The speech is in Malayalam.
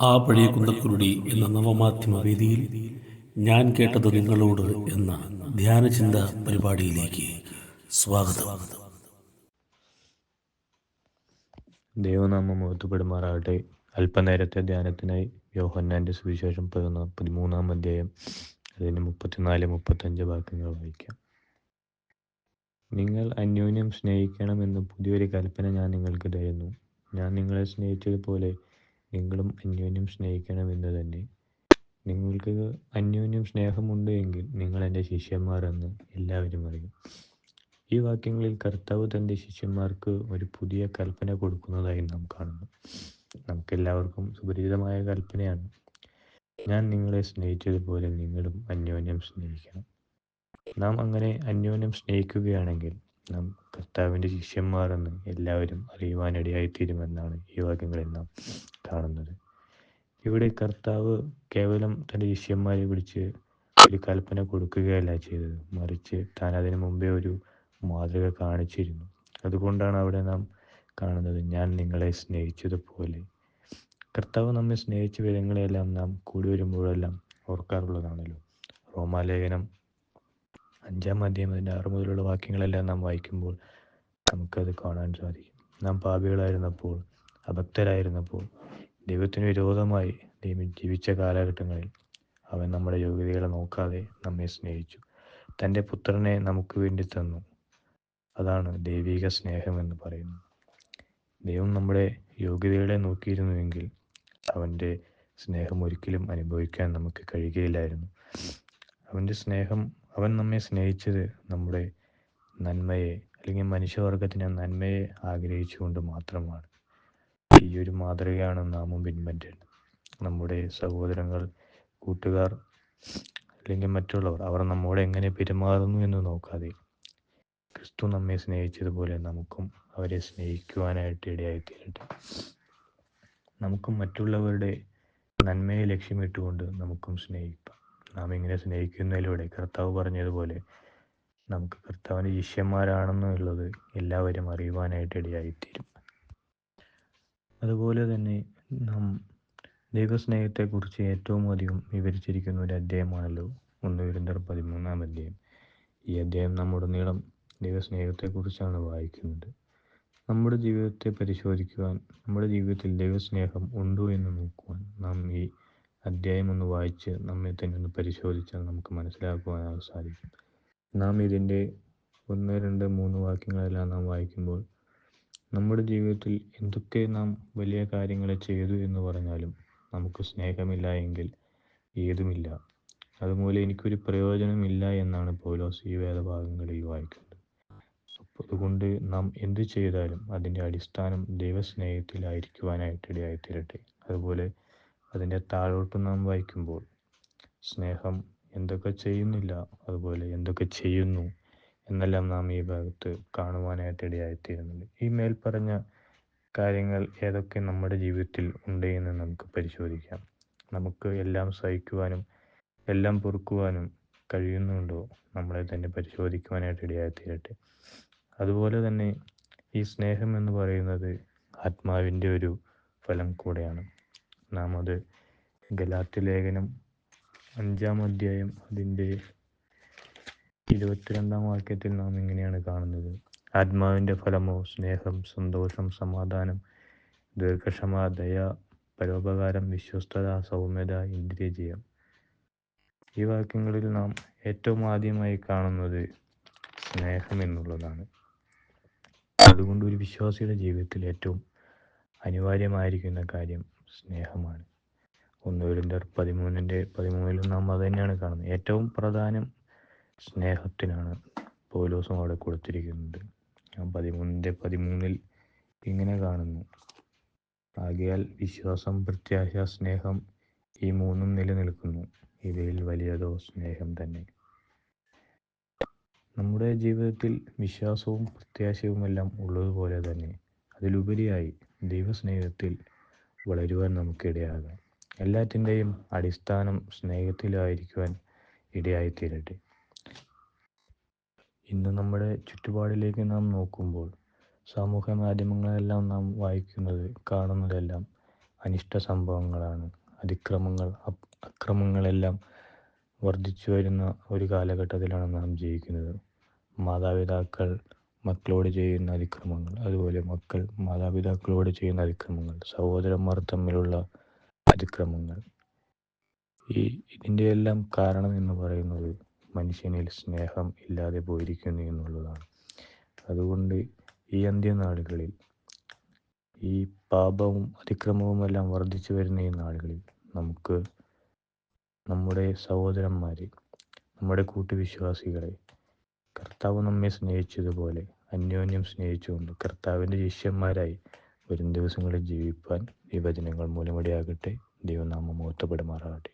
ആ പഴയ കുന്തക്കുരുടി എന്ന നവമാധ്യമ വേദിയിൽ ഞാൻ കേട്ടത് നിങ്ങളോട് എന്ന ധ്യാനചിന്ത പരിപാടിയിലേക്ക് സ്വാഗതം. ദൈവനാമം മുഹത്തുപെടുമാറാകട്ടെ അല്പനേരത്തെ ധ്യാനത്തിനായി യോഹന്നാന്റെ സുവിശേഷം പതിനൊന്ന് പതിമൂന്നാം അധ്യായം. അതിന് മുപ്പത്തിനാല് മുപ്പത്തഞ്ച് വാക്യങ്ങൾ വായിക്കാം. നിങ്ങൾ അന്യോന്യം സ്നേഹിക്കണം സ്നേഹിക്കണമെന്ന് പുതിയൊരു കൽപ്പന ഞാൻ നിങ്ങൾക്ക് തരുന്നു. ഞാൻ നിങ്ങളെ സ്നേഹിച്ചതുപോലെ നിങ്ങളും അന്യോന്യം സ്നേഹിക്കണം എന്ന് തന്നെ. നിങ്ങൾക്ക് അന്യോന്യം സ്നേഹമുണ്ട് എങ്കിൽ നിങ്ങൾ എന്റെ ശിഷ്യന്മാരെന്ന് എല്ലാവരും അറിയും. ഈ വാക്യങ്ങളിൽ കർത്താവ് തന്റെ ശിഷ്യന്മാർക്ക് ഒരു പുതിയ കൽപ്പന കൊടുക്കുന്നതായി നാം കാണുന്നു. നമുക്കെല്ലാവർക്കും സുപരിചിതമായ കൽപ്പനയാണ്. ഞാൻ നിങ്ങളെ സ്നേഹിച്ചതുപോലെ നിങ്ങളും അന്യോന്യം സ്നേഹിക്കണം. നാം അങ്ങനെ അന്യോന്യം സ്നേഹിക്കുകയാണെങ്കിൽ നാം കർത്താവിന്റെ ശിഷ്യന്മാർ എന്ന് എല്ലാവരും അറിയുവാനിടയായിത്തീരുമെന്നാണ് ഈ വാക്യങ്ങളിൽ നാം കാണുന്നത്. ഇവിടെ കർത്താവ് കേവലം തന്റെ ശിഷ്യന്മാരെ വിളിച്ച് ഒരു കൽപ്പന കൊടുക്കുകയല്ല ചെയ്തത്. മറിച്ച് താൻ അതിനു മുമ്പേ ഒരു മാതൃക കാണിച്ചിരുന്നു. അതുകൊണ്ടാണ് അവിടെ നാം കാണുന്നത് ഞാൻ നിങ്ങളെ സ്നേഹിച്ചതുപോലെ കർത്താവ് നമ്മെ സ്നേഹിച്ച വിധങ്ങളെല്ലാം നാം കൂടി വരുമ്പോഴെല്ലാം ഓർക്കാറുള്ളതാണല്ലോ. റോമാലേഖനം അഞ്ചാം അധ്യായം അതിന്റെ ആറ് മുതലുള്ള വാക്യങ്ങളെല്ലാം നാം വായിക്കുമ്പോൾ നമുക്കത് കാണാൻ സാധിക്കും. നാം പാപികളായിരുന്നപ്പോൾ അഭക്തരായിരുന്നപ്പോൾ ദൈവത്തിന് വിരോധമായി ജീവിച്ച കാലഘട്ടങ്ങളിൽ അവൻ നമ്മുടെ യോഗ്യതകളെ നോക്കാതെ നമ്മെ സ്നേഹിച്ചു. തന്റെ പുത്രനെ നമുക്ക് വേണ്ടി തന്നു. അതാണ് ദൈവിക സ്നേഹം എന്ന് പറയുന്നത്. ദൈവം നമ്മുടെ യോഗ്യതകളെ നോക്കിയിരുന്നുവെങ്കിൽ അവന്റെ സ്നേഹം ഒരിക്കലും അനുഭവിക്കാൻ നമുക്ക് കഴിയുകയില്ലായിരുന്നു. അവന്റെ സ്നേഹം അവൻ നമ്മെ സ്നേഹിച്ചത് നമ്മുടെ നന്മയെ അല്ലെങ്കിൽ മനുഷ്യവർഗത്തിന് നന്മയെ ആഗ്രഹിച്ചുകൊണ്ട് മാത്രമാണ്. ഈ ഒരു മാതൃകയാണ് നാമും പിൻപറ്റേണ്ടത്. നമ്മുടെ സഹോദരങ്ങൾ കൂട്ടുകാർ അല്ലെങ്കിൽ മറ്റുള്ളവർ അവർ നമ്മോട് എങ്ങനെ പെരുമാറുന്നു എന്ന് നോക്കാതെ ക്രിസ്തു നമ്മെ സ്നേഹിച്ചതുപോലെ നമുക്കും അവരെ സ്നേഹിക്കുവാനായിട്ട് ഇടയായിത്തീരട്ടെ. നമുക്കും മറ്റുള്ളവരുടെ നന്മയെ ലക്ഷ്യമിട്ടുകൊണ്ട് നമുക്കും സ്നേഹിക്കാം. നാം ഇങ്ങനെ സ്നേഹിക്കുന്നതിലൂടെ കർത്താവ് പറഞ്ഞതുപോലെ നമുക്ക് കർത്താവിന്റെ ശിഷ്യന്മാരാണെന്നുള്ളത് എല്ലാവരും അറിയുവാനായിട്ട് ഇടയായിത്തീരും. അതുപോലെ തന്നെ നാം ദൈവസ്നേഹത്തെക്കുറിച്ച് ഏറ്റവും അധികം വിവരിച്ചിരിക്കുന്ന ഒരു അധ്യായമാണല്ലോ ഒന്ന് വിരുദ്ധർ പതിമൂന്നാം അധ്യായം. ഈ അധ്യായം നമ്മുടനീളം ദൈവസ്നേഹത്തെക്കുറിച്ചാണ് വായിക്കുന്നത്. നമ്മുടെ ജീവിതത്തെ പരിശോധിക്കുവാൻ നമ്മുടെ ജീവിതത്തിൽ ദൈവസ്നേഹം ഉണ്ടോ എന്ന് നോക്കുവാൻ നാം ഈ അധ്യായം ഒന്ന് വായിച്ച് നമ്മെ തന്നെ ഒന്ന് പരിശോധിച്ചാൽ നമുക്ക് മനസ്സിലാക്കുവാനാണ് സാധിക്കും. നാം ഇതിന്റെ ഒന്ന് രണ്ട് മൂന്ന് വാക്യങ്ങളെല്ലാം നാം വായിക്കുമ്പോൾ നമ്മുടെ ജീവിതത്തിൽ എന്തൊക്കെ നാം വലിയ കാര്യങ്ങൾ ചെയ്തു എന്ന് പറഞ്ഞാലും നമുക്ക് സ്നേഹമില്ല എങ്കിൽ ഏതുമില്ല. അതുമൂലം എനിക്കൊരു പ്രയോജനമില്ല എന്നാണ് പൗലോസ് ഈ വേദഭാഗങ്ങളിൽ വായിക്കുന്നത്. അതുകൊണ്ട് നാം എന്ത് ചെയ്താലും അതിന്റെ അടിസ്ഥാനം ദൈവസ്നേഹത്തിലായിരിക്കുവാനായിട്ട് ഇടയായിത്തീരട്ടെ. അതുപോലെ അതിന്റെ താഴോട്ട് നാം വായിക്കുമ്പോൾ സ്നേഹം എന്തൊക്കെ ചെയ്യുന്നില്ല അതുപോലെ എന്തൊക്കെ ചെയ്യുന്നു എന്നെല്ലാം നാം ഈ ഭാഗത്ത് കാണുവാനായിട്ട് ഇടയായിത്തീരുന്നുണ്ട്. ഈ മേൽപ്പറഞ്ഞ കാര്യങ്ങൾ ഏതൊക്കെ നമ്മുടെ ജീവിതത്തിൽ ഉണ്ട് എന്ന് നമുക്ക് പരിശോധിക്കാം. നമുക്ക് എല്ലാം സഹിക്കുവാനും എല്ലാം പൊറുക്കുവാനും കഴിയുന്നുണ്ടോ? നമ്മളെ തന്നെ പരിശോധിക്കുവാനായിട്ട് ഇടയായിത്തീരട്ടെ. അതുപോലെ തന്നെ ഈ സ്നേഹം എന്ന് പറയുന്നത് ആത്മാവിന്റെ ഒരു ഫലം കൂടെയാണ്. നാം അത് ഗലാത്തി ലേഖനം അഞ്ചാം അധ്യായം അതിന്റെ ഇരുപത്തിരണ്ടാം വാക്യത്തിൽ നാം ഇങ്ങനെയാണ് കാണുന്നത്. ആത്മാവിന്റെ ഫലമോ സ്നേഹം സന്തോഷം സമാധാനം ദീർഘക്ഷമ ദയ പരോപകാരം വിശ്വസ്തത സൗമ്യത ഇന്ദ്രിയജയം. ഈ വാക്യങ്ങളിൽ നാം ഏറ്റവും ആദ്യമായി കാണുന്നത് സ്നേഹം എന്നുള്ളതാണ്. അതുകൊണ്ട് ഒരു വിശ്വാസിയുടെ ജീവിതത്തിൽ ഏറ്റവും അനിവാര്യമായിരിക്കുന്ന കാര്യം സ്നേഹമാണ്. ഒന്ന് കൊരിന്ത്യർ പതിമൂന്നിന്റെ പതിമൂന്നിലും നാം അത് തന്നെയാണ് കാണുന്നത്. ഏറ്റവും പ്രധാനം സ്നേഹത്തിനാണ് പൗലോസും അവിടെ കൊടുത്തിരിക്കുന്നത്. പതിമൂന്നിന്റെ പതിമൂന്നിൽ ഇങ്ങനെ കാണുന്നു. ആകയാൽ വിശ്വാസം പ്രത്യാശ സ്നേഹം ഈ മൂന്നും നിലനിൽക്കുന്നു. ഇവയിൽ വലിയതോ സ്നേഹം തന്നെ. നമ്മുടെ ജീവിതത്തിൽ വിശ്വാസവും പ്രത്യാശയുമെല്ലാം ഉള്ളതുപോലെ തന്നെ അതിലുപരിയായി ദൈവസ്നേഹത്തിൽ വളരുവാൻ നമുക്കിടയാകാം. എല്ലാറ്റിന്റെയും അടിസ്ഥാനം സ്നേഹത്തിലായിരിക്കുവാൻ ഇടയായിത്തീരട്ടെ. ഇന്ന് നമ്മുടെ ചുറ്റുപാടിലേക്ക് നാം നോക്കുമ്പോൾ സാമൂഹ്യ മാധ്യമങ്ങളെല്ലാം നാം വായിക്കുന്നത് കാണുന്നതെല്ലാം അനിഷ്ട സംഭവങ്ങളാണ്. അതിക്രമങ്ങൾ അക്രമങ്ങളെല്ലാം വർദ്ധിച്ചു വരുന്ന ഒരു കാലഘട്ടത്തിലാണ് നാം ജീവിക്കുന്നത്. മാതാപിതാക്കൾ മക്കളോട് ചെയ്യുന്ന അതിക്രമങ്ങൾ അതുപോലെ മക്കൾ മാതാപിതാക്കളോട് ചെയ്യുന്ന അതിക്രമങ്ങൾ സഹോദരന്മാർ തമ്മിലുള്ള അതിക്രമങ്ങൾ. ഈ ഇതിന്റെ എല്ലാം കാരണം എന്ന് പറയുന്നത് മനുഷ്യനിൽ സ്നേഹം ഇല്ലാതെ പോയിരിക്കുന്നു എന്നുള്ളതാണ്. അതുകൊണ്ട് ഈ അന്ത്യനാളുകളിൽ ഈ പാപവും അതിക്രമവും എല്ലാം വർദ്ധിച്ചു വരുന്ന ഈ നാളുകളിൽ നമുക്ക് നമ്മുടെ സഹോദരന്മാരെ നമ്മുടെ കൂട്ടുവിശ്വാസികളെ കർത്താവ് നമ്മെ സ്നേഹിച്ചതുപോലെ അന്യോന്യം സ്നേഹിച്ചുകൊണ്ട് കർത്താവിന്റെ ശിഷ്യന്മാരായി വരും ദിവസങ്ങളിൽ ജീവിപ്പാൻ ഈ വചനങ്ങൾ മൂലമടിയാകട്ടെ. ദൈവനാമം മൂത്തപ്പെടുമാറാകട്ടെ